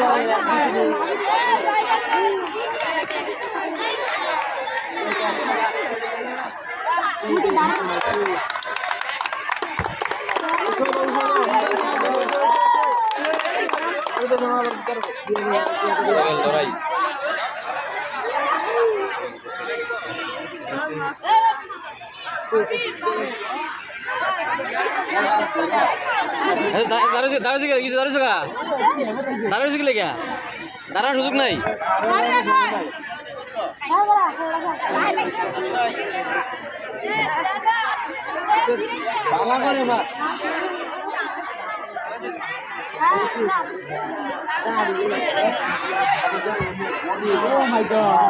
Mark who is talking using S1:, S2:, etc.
S1: লড়াই দাঁড়াচ্ছে দাঁড়াচ্ছে কিছু দাঁড়াচ্ছে গা দাঁড়াচ্ছে কি লেগে দাঁড়ানোর সুযোগ নাই.
S2: Oh my god.